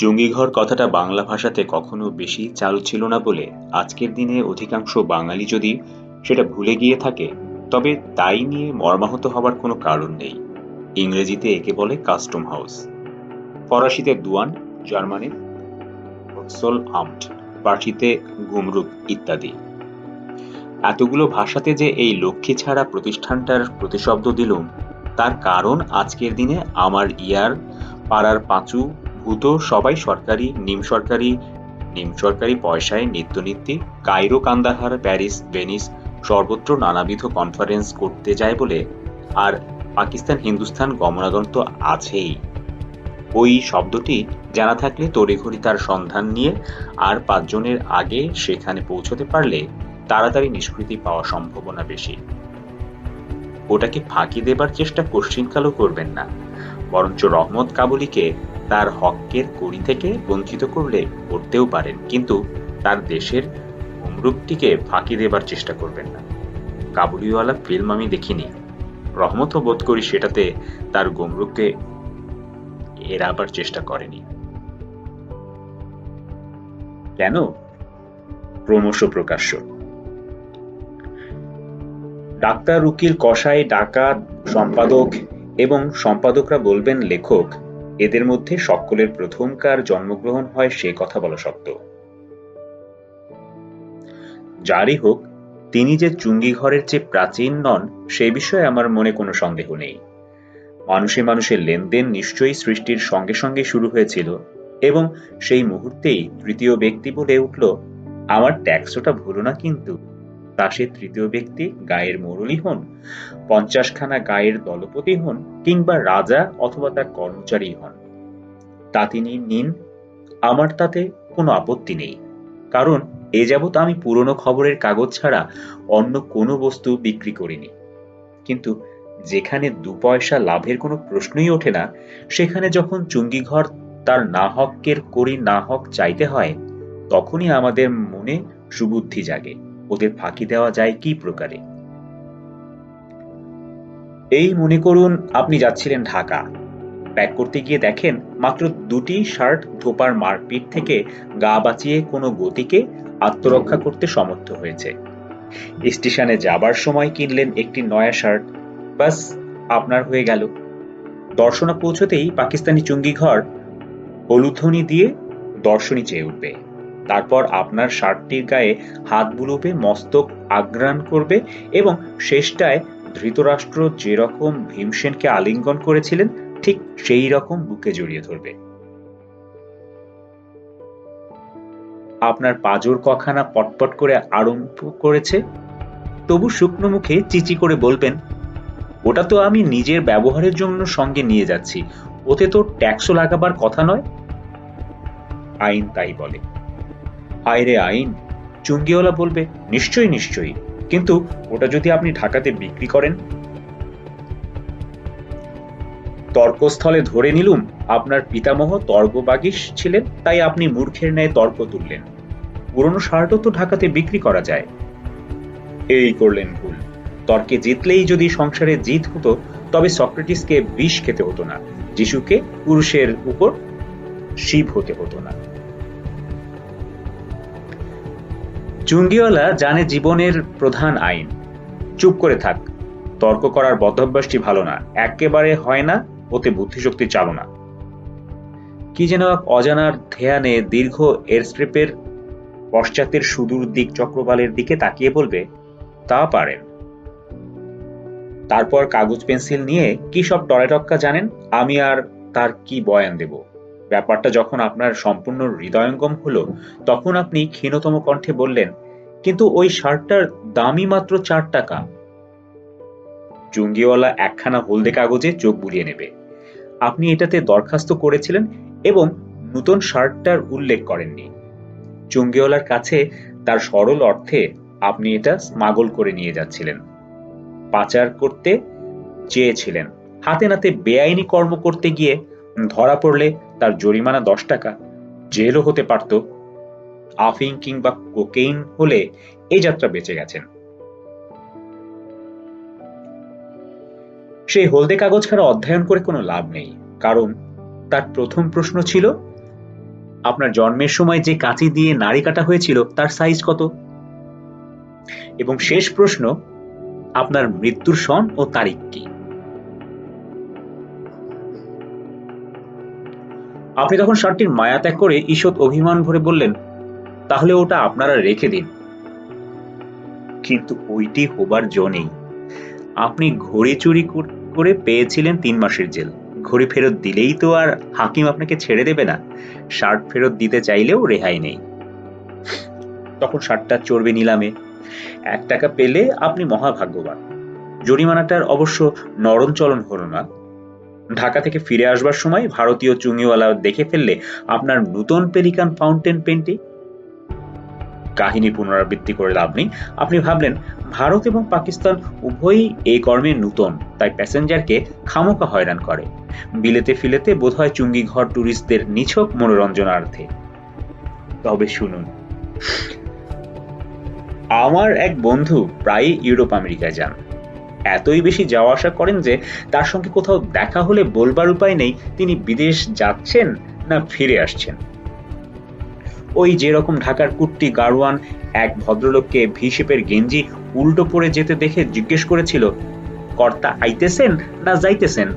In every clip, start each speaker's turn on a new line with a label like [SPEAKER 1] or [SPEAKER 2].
[SPEAKER 1] জঙ্গিঘর কথাটা বাংলা ভাষাতে কখনো বেশি চালু ছিল না বলে আজকের দিনে অধিকাংশ বাঙালি যদি সেটা ভুলে গিয়ে থাকে, তবে তাই নিয়ে মর্মাহত হবার কোনো কারণ নেই। ইংরেজিতে একে বলে কাস্টম হাউস ফরাসিতে দুয়ান জার্মানি সোল আমট পার্সিতে গুমরুক ইত্যাদি। এতগুলো ভাষাতে যে এই লক্ষ্মী ছাড়া প্রতিষ্ঠানটার প্রতিশব্দ দিলুম, তার কারণ আজকের দিনে আমার ইয়ার, পাড়ার পাঁচু ভূত সবাই সরকারি, নিম সরকারি নিম সরকারি পয়সায় নিত্যনীতি কায়রো কান্দাহার, প্যারিস, ভেনিস সর্বত্র নানাবিধ কনফারেন্স করতে যায় বলে আর পাকিস্তান, হিন্দুস্তান গমনাগম তো আছেই। ওই শব্দটি জানা থাকলে তড়িঘড়ি তার সন্ধান নিয়ে আর পাঁচজনের আগে সেখানে পৌঁছতে পারলে তাড়াতাড়ি নিষ্কৃতি পাওয়া সম্ভাবনা বেশি। ওটাকে ফাঁকি দেবার চেষ্টা কোশ্চিনকালও করবেন না, বরঞ্চ রহমত কাবুলিকে তার হকের কড়ি থেকে বঞ্চিত করলে করতেও পারেন, কিন্তু তার দেশের অমরূপটিকে ফাঁকি দেবার চেষ্টা করবেন না। কাবুলিওয়ালা ফিল্ম আমি দেখিনি। রহমতও বোধ করি সেটাতে তার গমরুককে এড়াবার চেষ্টা করেনি। কেন? ক্রমশ প্রকাশ্য। ডাক্তার উকিল কসাই ডাকাত সম্পাদক এবং সম্পাদকরা বলবেন লেখক এদের মধ্যে সকলের প্রথমকার জন্মগ্রহণ হয় সে কথা বলা শক্ত যারই হোক, তিনি যে চুঙ্গি ঘরের চেয়ে প্রাচীন নন, সে বিষয়ে আমার মনে কোনো সন্দেহ নেই। মানুষে মানুষের লেনদেন নিশ্চয়ই সৃষ্টির সঙ্গে সঙ্গে শুরু হয়েছিল এবং সেই মুহূর্তেই তৃতীয় ব্যক্তি বলে উঠল, আমার ট্যাক্সটা ভুলো না কিন্তু। তা তৃতীয় ব্যক্তি গায়ের মুরলী হন, পঞ্চাশখানা গায়ের দলপতি হন কিংবা রাজা অথবা তার কর্মচারী হন। তা তিনি নিন, আমার তাতে কোনো আপত্তি নেই। কারণ এ যাবৎ আমি পুরনো খবরের কাগজ ছাড়া অন্য কোনো বস্তু বিক্রি করিনি। কিন্তু যেখানে দু পয়সা লাভের কোনো প্রশ্নই ওঠে না, সেখানে যখন চুঙ্গিঘর তার না হকের করি না হক চাইতে হয়, তখনই আমাদের মনে সুবুদ্ধি জাগে। ওদের ফাঁকি দেওয়া যায় কি প্রকারে? এই মনে করুন আপনি যাচ্ছিলেন ঢাকা। প্যাক করতে গিয়ে দেখেন মাত্র দুটি শার্ট ধোপার মারপিট থেকে গা বাঁচিয়ে কোনো গতিকে আত্মরক্ষা করতে সমর্থ হয়েছে। স্টেশনে যাবার সময় কিনলেন একটি নয়া শার্ট। বাস আপনার হয়ে গেল। দর্শনা পৌঁছতেই পাকিস্তানি চুঙ্গি ঘর হলুধ্বনি দিয়ে দর্শনী চেয়ে উঠবে। তারপর আপনার শার্টটির গায়ে হাত বুলোবে মস্তক আগ্রাণ করবে এবং শেষটায় ধৃতরাষ্ট্র যেরকম ভীমসেনকে আলিঙ্গন করেছিলেন, ঠিক সেই রকম বুকে জড়িয়ে ধরবে। আপনার পাজর কখানা পটপট করে আরম্ভ করেছে। তবু শুকনো মুখে চিচি করে বলবেন, ওটা তো আমি নিজের ব্যবহারের জন্য সঙ্গে নিয়ে যাচ্ছি। ওতে তো ট্যাক্সও লাগাবার কথা নয়? আইন তাই বলে। আইরে আইন। চুঙ্গিওয়ালা বলবে, নিশ্চয়ই নিশ্চয়ই। কিন্তু ওটা যদি আপনি ঢাকাতে বিক্রি করেন? তর্কস্থলে ধরে নিলুম, আপনার পিতামহ তর্কবাগিস ছিলেন, তাই আপনি মূর্খের ন্যায় তর্ক তুললেন। পুরনো শার্টও তো ঢাকাতে বিক্রি করা যায়। এই করলেন ভুল। তর্কে জিতলেই যদি সংসারে জিত হতো, তবে সক্রেটিসকে বিষ খেতে হতো না, যিশুকে পুরুষের উপর শিব হতে হতো না। চুঙ্গিওয়ালা জানে জীবনের প্রধান আইন। চুপ করে থাক। তর্ক করার বদ্ধভ্যাসটি ভালো না। একেবারে হয় না, ওতে বুদ্ধিশক্তি চালো না। কি যেন এক অজানার ধ্যানে দীর্ঘ এয়ারস্ট্রিপের পশ্চাতের সুদূর দিক চক্রবালের দিকে তাকিয়ে বলবে, তা পারেন। তারপর কাগজ পেন্সিল নিয়ে কি সব টরেটক্কা জানেন? আমি আর তার কি বয়ান দেব? ব্যাপারটা যখন আপনার সম্পূর্ণ হৃদয়ঙ্গম হলো, তখন আপনি ক্ষীণতম কণ্ঠে বললেন, কিন্তু ওই শার্টটার দামই মাত্র চার টাকা। জঙ্গিওয়ালা একখানা হলদে কাগজে চোখ বুলিয়ে নেবে। আপনি এটাতে দরখাস্ত করেছিলেন এবং নতুন শার্টটার উল্লেখ করেননি। চুঙ্গিওয়ালার কাছে তার সরল অর্থে আপনি এটা স্মাগল করে নিয়ে যাচ্ছিলেন। পাচার করতে চেয়েছিলেন। হাতে নাতে বেআইনি কর্ম করতে গিয়ে ধরা পড়লে তার জরিমানা দশ টাকা, জেলও হতে পারত। আফিং কিংবা কোকেইন হলে এই যাত্রা বেঁচে গেছেন। সেই হলদে কাগজখানা অধ্যয়ন করে কোনো লাভ নেই, কারণ তার প্রথম প্রশ্ন ছিল, আপনার জন্মের সময় যে কাঁচি দিয়ে নাড়ি কাটা হয়েছিল, তার সাইজ কত? এবং শেষ প্রশ্ন, আপনার মৃত্যুর সন ও তারিখ কি? আপনি তখন শার্টটির মায়া ত্যাগ করে ঈষৎ অভিমান ভরে বললেন, তাহলে ওটা আপনারা রেখে দিন। কিন্তু ওইটি হবার জো নেই। আপনি ঘড়ি চুরি করে পেয়েছিলেন তিন মাসের জেল। ঘড়ি ফেরত দিলেই তো আর হাকিম আপনাকে ছেড়ে দেবে না। শার্ট ফেরত দিতে চাইলেও রেহাই নেই। তখন শার্টটা চড়বে নিলামে। এক টাকা পেলে আপনি মহাভাগ্যবান। জরিমানাটার অবশ্য নরম চলন হলো না। ঢাকা থেকে ফিরে আসবার সময় ভারতীয় চুঙিওয়ালা দেখে ফেললে আপনার নতুন পেলিকান ফাউন্টেন পেন্টি। কাহিনী পুনরাবৃত্তি করে লাভ নেই। আপনি ভাবলেন, ভারত এবং পাকিস্তান উভয়ই এই কর্মে নূতন, তাই প্যাসেঞ্জারকে খামোকা হয়রান করে। বিলেতে ফিলেতে বোধহয় চুঙ্গি ঘর টুরিস্টদের নিছক মনোরঞ্জনার্থে তবে শুনুন, আমার এক বন্ধু প্রায়ই ইউরোপ আমেরিকায় যান। এতই বেশি যাওয়া আসা করেন যে তার সঙ্গে কোথাও দেখা হলে বলবার উপায় নেই, তিনি বিদেশ যাচ্ছেন না ফিরে আসছেন। ওই যেরকম ঢাকার কুট্টি গাড়োয়ান এক ভদ্রলোককে ভি শেপের গেঞ্জি উল্টো পড়ে যেতে দেখে জিজ্ঞেস করেছিল, কর্তা আইতেছেন না যাইতেছেন?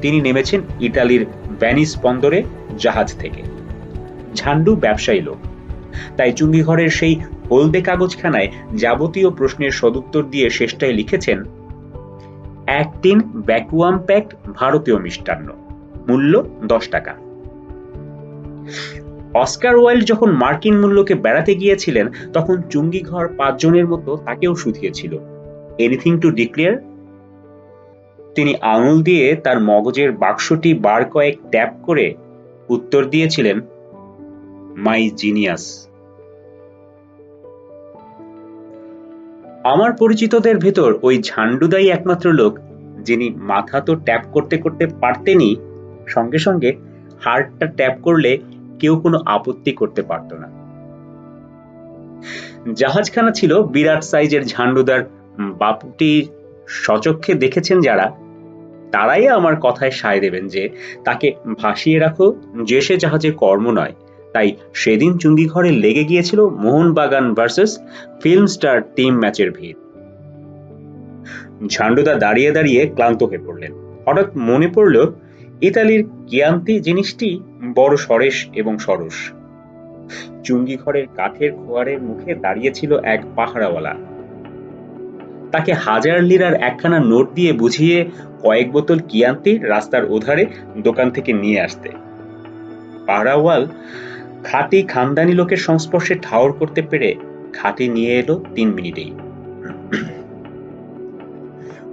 [SPEAKER 1] তিনি নেমেছেন ইটালির ভ্যানিস বন্দরে জাহাজ থেকে। ঝান্ডু ব্যবসায়ী লোক। তাই চুঙ্গিঘরের সেই হলদে কাগজখানায় যাবতীয় প্রশ্নের সদুত্তর দিয়ে শেষটায় লিখেছেন, এক টিন ভ্যাকুয়াম প্যাকড ভারতীয় মিষ্টান্ন, মূল্য দশ টাকা। অস্কার ওয়াইল্ড যখন মার্কিন মূল্যকে বেড়াতে গিয়েছিলেন, তখন চুঙ্গিঘর পাঁচজনের মতো তাকেও শুধিয়েছিল। এনিথিং টু ডিক্লেয়ার তিনি আঙুল দিয়ে তার মগজের বাক্সটি বার কয়েক ট্যাপ করে উত্তর দিয়েছিলেন মাই জিনিয়াস আমার পরিচিতদের ভেতর ওই ঝান্ডুদাই একমাত্র লোক, যিনি মাথা তো ট্যাপ করতে করতে পারতেনই, সঙ্গে সঙ্গে হার্টটা ট্যাপ করলে কেউ কোনো আপত্তি করতে পারত না। জাহাজখানা ছিল বিরাট সাইজের ঝান্ডুদার বাপুটি সচক্ষে দেখেছেন যারা, তারাই আমার কথায় সায় দেবেন যে, তাকে ভাসিয়ে রাখো যে সে জাহাজের কর্ম নয়। তাই সেদিন চুঙ্গি ঘরে লেগে গিয়েছিল Mohun Bagan versus film star team ম্যাচের ভিড়। ঝান্ডুদা দাঁড়িয়ে দাঁড়িয়ে ক্লান্ত হয়ে পড়লেন। হঠাৎ মনে পড়ল, ইতালির কিয়ান্তি জিনিসটি বড় সরেস এবং সরস চুঙ্গি ঘরের কাঠের খোয়ারের মুখে দাঁড়িয়েছিল এক পাহারাওয়ালা। তাকে হাজার লিরার একখানা নোট দিয়ে বুঝিয়ে কয়েক বোতল কিয়ান্তি রাস্তার ওধারে দোকান থেকে নিয়ে আসতে। পাহারাওয়াল খাঁটি খানদানি লোকের সংস্পর্শে ঠাওর করতে পেরে খাঁটি নিয়ে এলো তিন মিনিটেই।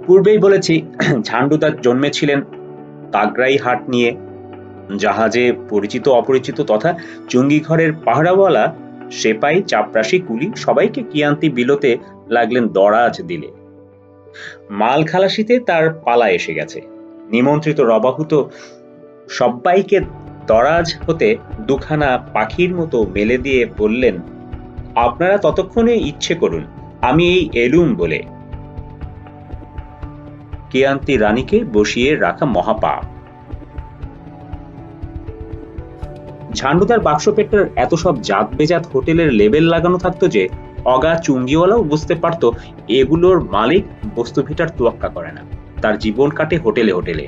[SPEAKER 1] পূর্বেই বলেছি ঝান্ডুদার জন্মেছিলেন তাগরাই হাট নিয়ে। জাহাজে পরিচিত অপরিচিত তথা চুঙ্গি ঘরের পাহারাওয়ালা, সেপাই, চাপরাশি, কুলি সবাইকে কিয়ান্তি বিলোতে লাগলেন দরাজ দিলে। মাল খালাসিতে তার পালা এসে গেছে। নিমন্ত্রিত রবাহুত সবাইকে দরাজ হতে দুখানা পাখির মতো মেলে দিয়ে বললেন, আপনারা ততক্ষণে ইচ্ছে করুন, আমি এই এলুম বলে। কেয়ান্তি রানীকে বসিয়ে রাখা মহাপাপ? ঝান্ডুদার বাক্স পেটটার এত সব জাত বেজাত হোটেলের লেবেল লাগানো থাকতো যে, অগা চুঙ্গিওয়ালাও বুঝতে পারতো, এগুলোর মালিক বস্তু ভিটার তোয়াক্কা করে না। তার জীবন কাটে হোটেলে হোটেলে।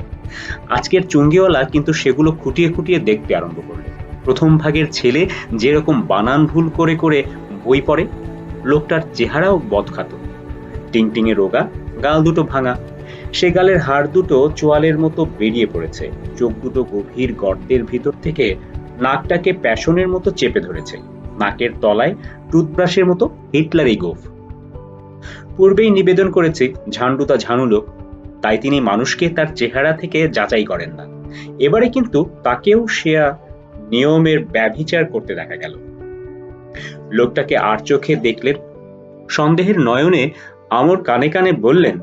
[SPEAKER 1] আজকের চুঙ্গিওয়ালা কিন্তু সেগুলো খুঁটিয়ে খুঁটিয়ে দেখতে আরম্ভ করলে। প্রথম ভাগের ছেলে যেরকম বানান ভুল করে করে বই পড়ে, লোকটার চেহারাও বদখাত। টিংটিংয়ে রোগা, গাল দুটো ভাঙা। সে গালের হাড় দুটো চোয়ালের মতো বেরিয়ে পড়েছে। চোখ দুটো গভীর গর্তের ভিতর থেকে নাকটাকে প্যাশনের মতো চেপে ধরেছে। নাকের তলায় টুথব্রাশের মতো হিটলারি গোফ। পূর্বেই নিবেদন করেছি ঝান্ডুতা ঝানুলোক তাই তিনি মানুষকে তার চেহারা থেকে যাচাই করেন না। এবারে কিন্তু তাকেও সেয়া নিয়মের ব্যভিচার করতে দেখা গেল। লোকটাকে আর চোখে দেখলেন সন্দেহের নয়নে আমর কানে কানে বললেন,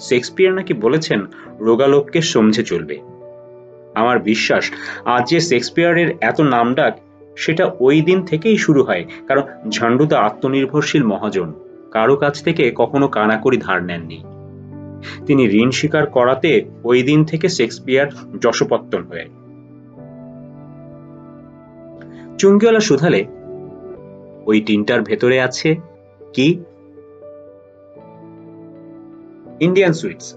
[SPEAKER 1] শেক্সপিয়ার নাকি বলেছেন রোগালোককে সমঝে চলবে। আমার বিশ্বাস, আজ যে শেক্সপিয়ারের এত নামডাক, সেটা ওই দিন থেকেই শুরু হয়, কারণ ঝান্ডুদা আত্মনির্ভরশীল মহাজন। কারও কাছ থেকে কখনো কানাকড়ি ধার নেননি। তিনি ঋণ স্বীকার করাতে ওই দিন থেকে শেক্সপিয়ার যশপত্তন হয়ে। চুঙ্গিওয়ালা শুধালে, ওই টিনটার ভেতরে আছে কি? Indian sweets.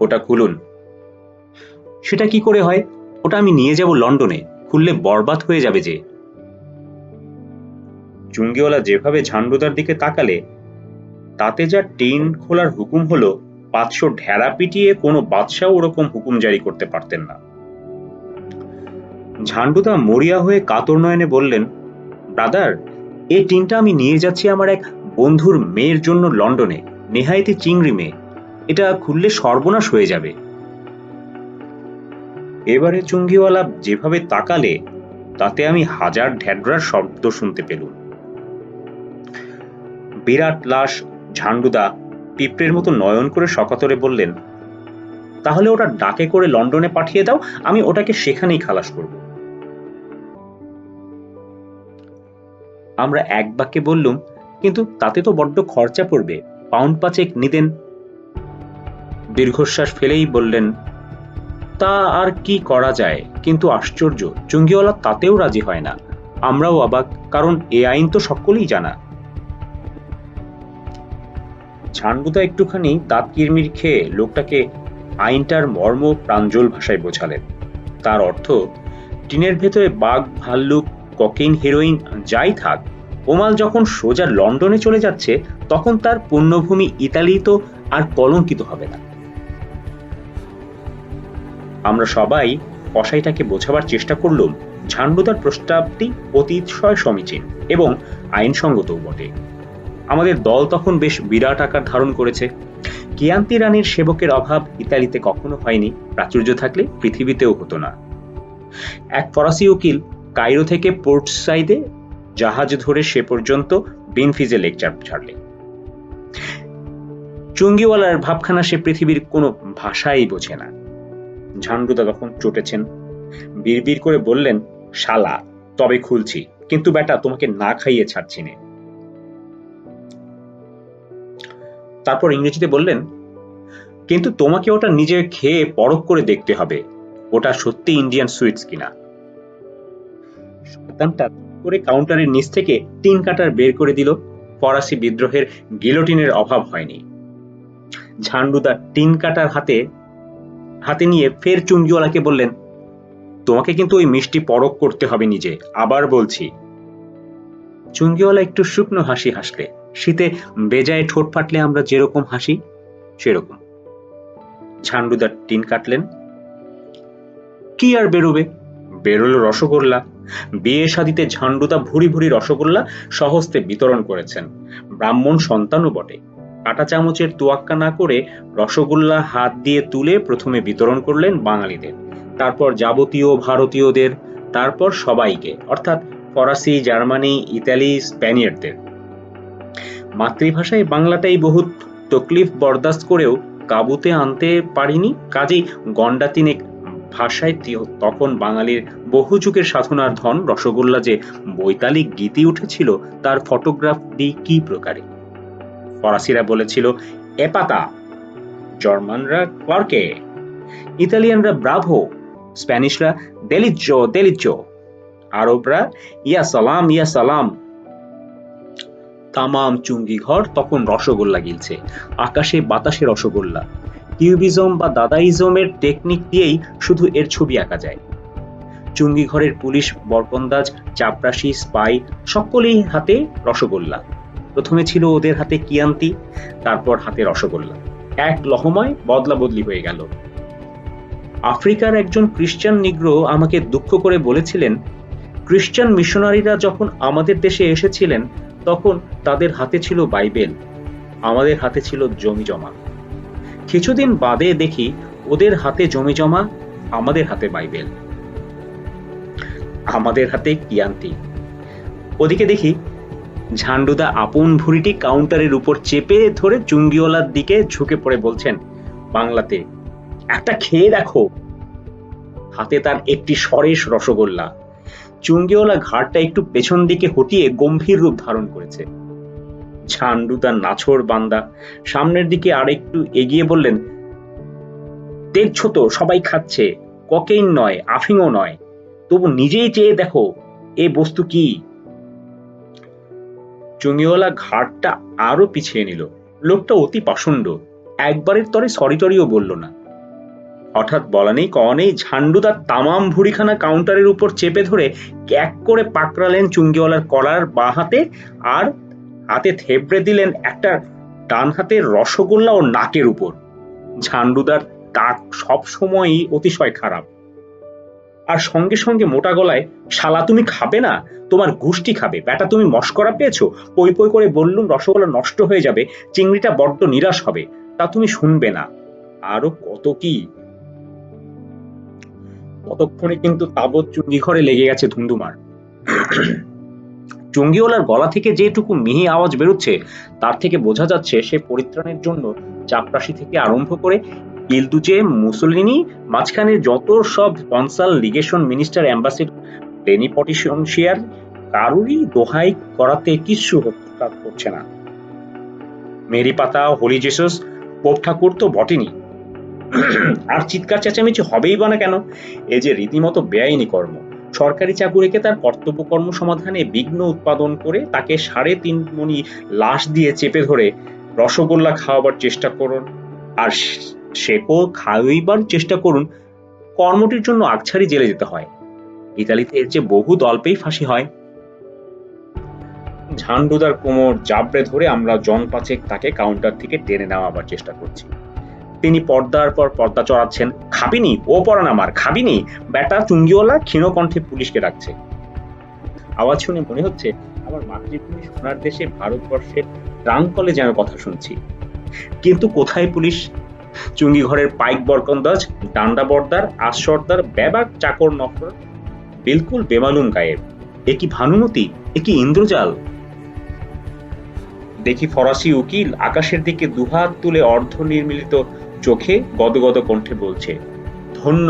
[SPEAKER 1] ওটা খুলুন। সেটা কি করে হয়? ওটা আমি নিয়ে যাব লন্ডনে। খুললে বরবাদ হয়ে যাবে যে। চুঙ্গিওয়ালা যেভাবে ঝান্ডুদার দিকে তাকালে তাতে যা টিন খোলার হুকুম হলো পাঁচশো ঢেরা পিটিয়ে কোনো বাদশাহ ওরকম হুকুম জারি করতে পারতেন না। ঝান্ডুদা মরিয়া হয়ে কাতর নয়নে বললেন, ব্রাদার, এই টিনটা আমি নিয়ে যাচ্ছি আমার এক বন্ধুর মেয়ের জন্য লন্ডনে, নেহাইতে চিংড়ি মেয়ে। এটা খুললে সর্বনাশ হয়ে যাবে। এবারে চুঙ্গিওয়ালা যেভাবে তাকালে, তাতে আমি হাজার ঢ্যাডরার শব্দ শুনতে পেলুম। বিরাট লাশ ঝান্ডুদা পিঁপড়ের মতো নয়ন করে সকাতরে বললেন, তাহলে ওটা ডাকে করে লন্ডনে পাঠিয়ে দাও, আমি ওটাকে সেখানেই খালাস করব। আমরা এক বাক্যে বললুম, কিন্তু তাতে তো বড্ড খরচা পড়বে, পাউন্ড পাঁচেক নিতেন দীর্ঘশ্বাস ফেলেই বললেন, তা আর কি করা যায়, কিন্তু আশ্চর্য চুঙ্গিওয়ালা তাতেও রাজি হয় না। আমরাও অবাক, কারণ এ আইন তো সকলেই জানা। ঝান্ডুদা একটুখানি দাঁত কিরমির খেয়ে লোকটাকে আইনটার মর্ম প্রাঞ্জল ভাষায় বোঝালেন। তার অর্থ, টিনের ভেতরে বাঘ, ভাল্লুক, ককেইন, হিরোইন যাই থাক, ওমাল যখন সোজা লন্ডনে চলে যাচ্ছে, তখন তার পুণ্যভূমি ইতালি তো আর কলঙ্কিত হবে না। আমরা সবাই কসাইটাকে বোঝাবার চেষ্টা করলুম ঝান্ডুদার প্রস্তাবটি অতিশয় সমীচীন এবং আইনসঙ্গতও বটে। আমাদের দল তখন বেশ বিরাট আকার ধারণ করেছে। কিয়ান্তি রানীর সেবকের অভাব ইতালিতে কখনো হয়নি, প্রাচুর্য থাকলে পৃথিবীতেও হতো না। এক ফরাসি উকিল কায়রো থেকে পোর্ট সাইডে জাহাজ ধরে সে পর্যন্ত বিনফিজে লেকচার ছাড়লে চুঙ্গিওয়ালার ভাবখানা সে পৃথিবীর কোনো ভাষাই বোঝে না। ঝান্ডুদা তখন চটেছেন, বিড়বিড় করে বললেন, শালা, তবে খুলছি, কিন্তু বেটা তোমাকে না খাইয়ে ছাড়ছি নে। তারপর ইংরেজিতে বললেন, কিন্তু তোমাকে ওটা নিজে খেয়ে পরখ করে দেখতে হবে। ওটা সত্যি ইন্ডিয়ান সুইটস কিনা? শয়তানটা করে কাউন্টারের নিচ থেকে তিন কাটার বের করে দিল। ফরাসি বিদ্রোহের গিলোটিনের অভাব হয়নি। ঝান্ডুদা তিন কাটার হাতে হাতে নিয়ে ফের চুঙ্গিওয়ালাকে বললেন, তোমাকে কিন্তু ওই মিষ্টি পরক করতে হবে নিজে। আবার বলছি চুঙ্গিওয়ালা একটু শুকনো হাসি হাসলে। শীতে বেজায় ঠোঁট ফাটলে আমরা যেরকম হাসি, সেরকম। ঝান্ডুদার টিন কাটলেন। কি আর বেরোবে? বেরোলো রসগোল্লা। বিয়ে শাদিতে ঝান্ডুদা ভুরি ভুরি রসগোল্লা সহস্তে বিতরণ করেছেন। ব্রাহ্মণ সন্তানও বটে। কাটা চামচের তোয়াক্কা না করে রসগোল্লা হাত দিয়ে তুলে প্রথমে বিতরণ করলেন বাঙালিদের। তারপর যাবতীয় ভারতীয়দের, তারপর সবাইকে, অর্থাৎ ফরাসি, জার্মানি, ইতালি, স্প্যানিয়ারদের। মাতৃভাষায় বাংলাটাই বহুত তকলিফ বরদাস্ত করেও কাবুতে আনতে পারিনি। কাজেই গন্ডা তিনেক ভাষায় তখন বাঙালির বহু যুগের সাধনার ধন রসগোল্লা যে বৈতালিক গীতি উঠেছিল, তার ফটোগ্রাফ দি কি প্রকারে? ফরাসিরা বলেছিল এপাতা জার্মানরা ক্লার্কে, ইতালিয়ানরা ব্রাভো, স্প্যানিশরা দেলিজো দেলিজো আরবরা, ইয়া সালাম ইয়া সালাম। তামাম চুঙ্গি ঘর তখন রসগোল্লা গিলছে। আকাশে বাতাসে রসগোল্লা। কিউবিজম বা দাদাইজমের টেকনিক দিয়েই শুধু এর ছবি আঁকা যায়। চুঙ্গি ঘরের পুলিশ, বরকন্দাজ চাপরাশি স্পাই সকলেই হাতে রসগোল্লা। প্রথমে ছিল ওদের হাতে কিয়ান্তি, তারপর হাতে রসগোল্লা। এক লহময় বদলা বদলি হয়ে গেল। আফ্রিকার একজন খ্রিস্টান নিগ্র আমাকে দুঃখ করে বলেছিলেন খ্রিস্টান মিশনারিরা যখন আমাদের দেশে এসেছিলেন তখন তাদের হাতে ছিল বাইবেল, আমাদের হাতে ছিল জমি জমা। কিছুদিন বাদে দেখি ওদের হাতে জমি জমা, আমাদের হাতে বাইবেল। আমাদের হাতে কিয়ান্তি। ওদিকে দেখি ঝান্ডুদা আপন ভুড়িটি কাউন্টারের উপর চেপে ধরে চুঙ্গিওয়ালার দিকে ঝুঁকে পড়ে বলছেন, বাংলাতে, একটা খেয়ে দেখো। হাতে তার একটি সরেশ রসগোল্লা চুঙ্গিওয়ালা ঘাটটা একটু পেছন দিকে হটিয়ে গম্ভীর রূপ ধারণ করেছে। ঝান্ডু তার নাছর বান্দা। সামনের দিকে আর একটু এগিয়ে বললেন, দেখছ তো, সবাই খাচ্ছে। ককেইন নয়, আফিংও নয়।
[SPEAKER 2] তবু নিজেই চেয়ে দেখো, এ বস্তু কি? চুঙ্গিওয়ালা ঘাটটা আরও পিছিয়ে নিল। লোকটা অতি পাষণ্ড। একবারের তরে সরি টরিও বলল না। হঠাৎ বলা নেই, কওয়া নেই ঝান্ডু তার তামাম ভুড়িখানা কাউন্টারের উপর চেপে ধরে ক্যাক করে পাকড়ালেন চুঙ্গিওয়ালার কলার বা হাতে আর হাতে থেবড়ে দিলেন একটা ডান হাতের রসগোল্লা ও নাকের উপর। ঝান্ডুদার তাক সবসময়ই অতিশয় খারাপ। আর সঙ্গে সঙ্গে মোটা গলায়, শালা, তুমি খাবে না? তোমার গুষ্টি খাবে। ব্যাটা, তুমি মস্করা পেয়েছ? পই পই করে বললুম, রসগোল্লা নষ্ট হয়ে যাবে, চিংড়িটা বড্ড নিরাশ হবে। তা তুমি শুনবে না। আরও কত কি ততক্ষণে কিন্তু তাবৎ চুঙ্গি ঘরে লেগে গেছে ধুন্দুমার। চুঙ্গিওয়ালার গলা থেকে যেটুকু মিহি আওয়াজ বেরোচ্ছে, তার থেকে বোঝা যাচ্ছে সে পরিত্রাণের জন্য চাপরাশি থেকে আরম্ভ করে ইলদুচে মুসলিনি, মাঝখানে যত সব consul legation minister ambassador plenipotentiary কারুরই দোহাই করাতে কাজ করছে না। মেরি পাতা হোলি জেসাস, পোপ ঠাকুর তো বটেনি। আর চিৎকার চেঁচামেচি হবেই বা না কেন? এ যে রীতিমতো বেআইনি কর্ম। সরকারি চাকুরিকে তার কর্তব্য কর্ম সমাধানে বিঘ্ন উৎপাদন করে তাকে সাড়ে তিন মণি লাশ দিয়ে চেপে ধরে রসগোল্লা খাওয়াবার চেষ্টা করুন। আর সেকো খাওয়াইবার চেষ্টা করুন। কর্মটির জন্য আগছাড়ি জেলে যেতে হয়। ইতালিতে এর চেয়ে বহু অল্পেই ফাঁসি হয়। ঝান্ডুদার কোমর জাবড়ে ধরে আমরা জন পাঁচেক তাকে কাউন্টার থেকে টেনে নেওয়াবার চেষ্টা করছি। তিনি পর্দার পর পর্দা চড়াচ্ছেন। খাবিনি, ও পরান আমার, খাবিনি বেটা চুঙ্গিওয়ালা ক্ষীণ কণ্ঠে পুলিশকে ডাকছে। আওয়াজ শুনে মনে হচ্ছে আমার মাতৃভূমি সোনার দেশে ভারতবর্ষের ট্রাঙ্কলে যেন কথা শুনছি। কিন্তু কোথায় পুলিশ? চুঙ্গি ঘরের পাইক বরকন্দাজ, ডান্ডা বর্দার আশ্বরদার ব্যাবাক চাকর নফর, বিলকুল বেমালুম গায়েব। এ কি ভানুমতি? এ কি ইন্দ্রজাল? দেখি ফরাসি উকিল, আকাশের দিকে দুহাত তুলে অর্ধ নির্মিলিত চোখে গদগদ কণ্ঠে বলছে, ধন্য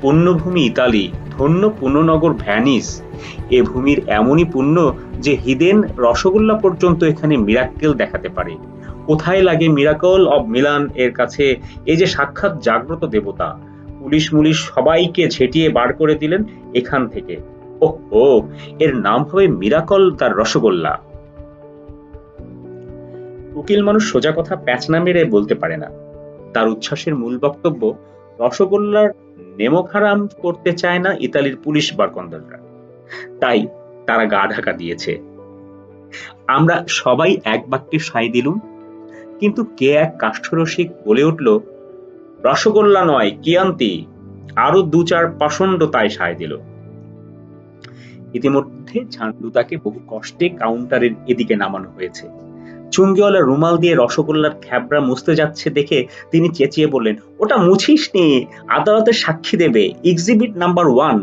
[SPEAKER 2] পুণ্যভূমি ইতালি, ধন্য পুণ্যনগর ভ্যানিস। এ ভূমির এমনই পুণ্য যে হিদেন রসগোল্লা পর্যন্ত এখানে মিরাক্কেল দেখাতে পারে। কোথায় লাগে মিরাকল অব মিলান এর কাছে এই যে সাক্ষাৎ জাগ্রত দেবতা? পুলিশ মুলিশ সবাইকে ঝেঁটিয়ে বার করে দিলেন এখান থেকে। ও এর নাম হবে মিরাকল তার রসগোল্লা। উকিল মানুষ সোজা কথা প্যাচ না মেরে বলতে পারে না। তার উচ্ছ্বাসের মূল বক্তব্য, রসগোল্লার নেমোখারাম করতে চায় না ইতালির পুলিশ বারকন্দাররা তাই তারা গা ঢাকা দিয়েছে। আমরা সবাই এক বাক্যে সাই দিলুম, কিন্তু কে এক কাষ্ঠরসিক বলে উঠল, রসগোল্লা নয়, কিয়ান্তি। আরও দু চার পাষণ্ড তাই সায় দিল। ইতিমধ্যে ঝান্ডু তাকে বহু কষ্টে কাউন্টারের এদিকে নামানো হয়েছে। চুঙ্গিওয়ালা রুমাল দিয়ে রসগোল্লার খ্যাবরা মুছতে যাচ্ছে দেখে তিনি চেঁচিয়ে বললেন, ওটা মুছিস নি, আদালতে সাক্ষী দেবে এক্সিবিট নাম্বার ওয়ান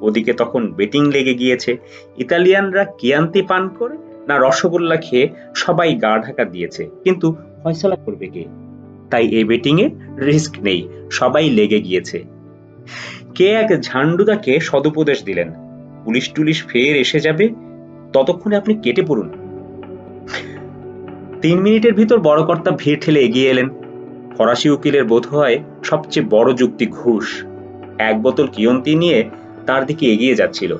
[SPEAKER 2] ওদিকে তখন বেটিং লেগে গিয়েছে, ইতালিয়ানরা কিয়ান্তি পান করে, না রসগোল্লা খেয়ে সবাই গা ঢাকা দিয়েছে, কিন্তু ফয়সলা করবে কে? তাই এই বেটিং এ রিস্ক নেই, সবাই লেগে গিয়েছে। কে এক ঝান্ডুদাকে সদুপদেশ দিলেন? পুলিশ টুলিশ ফের এসে যাবে, ততক্ষণে আপনি কেটে পড়ুন। তিন মিনিটের ভিতর বড় কর্তা ভিড় ঠেলে এগিয়ে এলেন। ফরাসি উকিলের বোধ হয় সবচেয়ে বড় যুক্তি ঘুষ। এক বোতল কিয়ন্তি নিয়ে তার দিকে এগিয়ে যাচ্ছিল।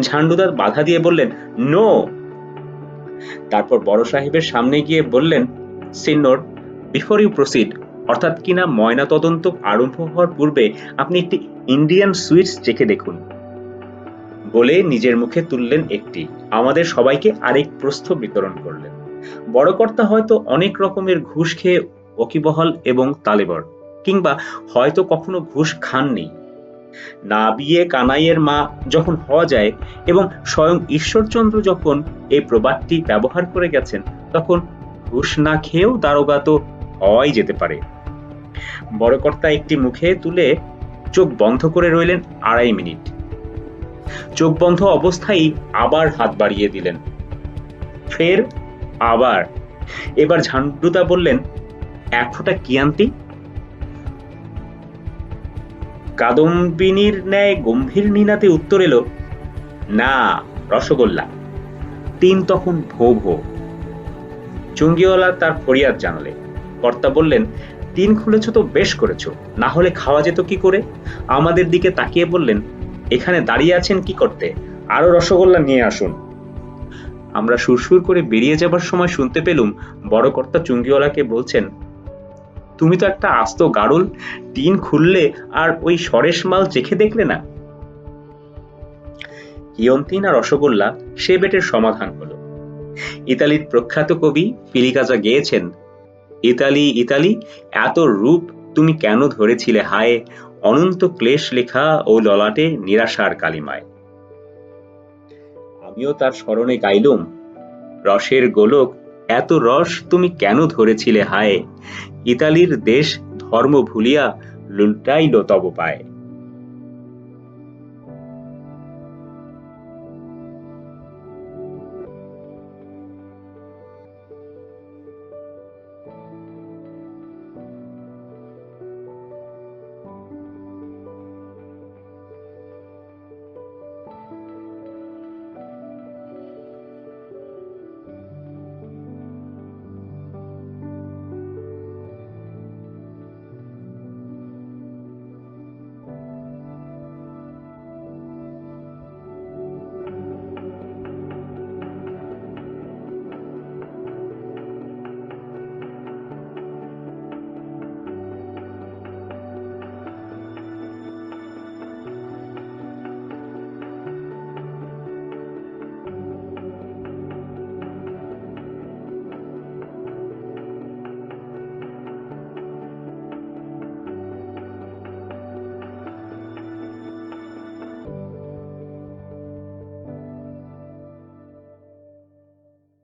[SPEAKER 2] ঝান্ডুদার বাধা দিয়ে বললেন, নো! তারপর বড় সাহেবের সামনে গিয়ে বললেন সিনোর বিফোর ইউ প্রসিড অর্থাৎ কিনা ময়না তদন্ত আরম্ভ হওয়ার পূর্বে আপনি একটি ইন্ডিয়ান সুইটস চেখে দেখুন। বলে নিজের মুখে তুললেন একটি। আমাদের সবাইকে আরেক প্রস্থ বিতরণ করলেন। বড় কর্তা হয়তো অনেক রকমের ঘুষ খেয়ে ওকিবহল এবং তালেবর, কিংবা হয়তো কখনো ঘুষ খাননি। না বিয়ে কানাইয়ের মা যখন হওয়া যায় এবং স্বয়ং ঈশ্বরচন্দ্র যখন এই প্রবাদটি ব্যবহার করে গেছেন, তখন ঘুষ না খেয়েও দারোগা তো হওয়াই যেতে পারে। বড় কর্তা একটি মুখে তুলে চোখ বন্ধ করে রইলেন আড়াই মিনিট। চোখ বন্ধ অবস্থায় আবার হাত বাড়িয়ে দিলেন। ফের আবার এবার ঝান্ডুদা বললেন, এক ফোঁটা কিয়ান্তি কাদম্বিনীর ন্যায় গম্ভীর নিনাতে উত্তর এলো, না, রসগোল্লা। তিন তখন ভো ভো। চুঙ্গিওয়ালা তার ফরিয়াদ জানালে। কর্তা বললেন টিন খুলেছ তো বেশ করেছ, না হলে খাওয়া যেত কি করে? আমাদের দিকে তাকিয়ে বললেন, এখানে দাঁড়িয়ে আছেন কি করতে? আরও রসগোল্লা নিয়ে আসুন। আমরা সুরসুর করে বেরিয়ে যাবার সময় শুনতে পেলুম বড় কর্তা চুঙ্গিওয়ালাকে বলছেন, তুমি তো একটা আস্ত গাড়ুল টিন খুললে আর ওই সরেশ মাল চেখে দেখলে না? ইয়ন্তিন আর রসগোল্লা সে বেটের সমাধান হলো। ইতালির প্রখ্যাত কবি ফিলিকাজা গেয়েছেন, ইতালি ইতালি, এত রূপ তুমি কেন ধরেছিলে হায়? অনন্ত ক্লেশ লেখা ও ললাটে নিরাশার কালিমায়। আমিও তার স্মরণে গাইলুম, রসের গোলক, এত রস তুমি কেন ধরেছিলে হায়? ইতালির দেশ ধর্ম ভুলিয়া লুলটাইল তব পায়।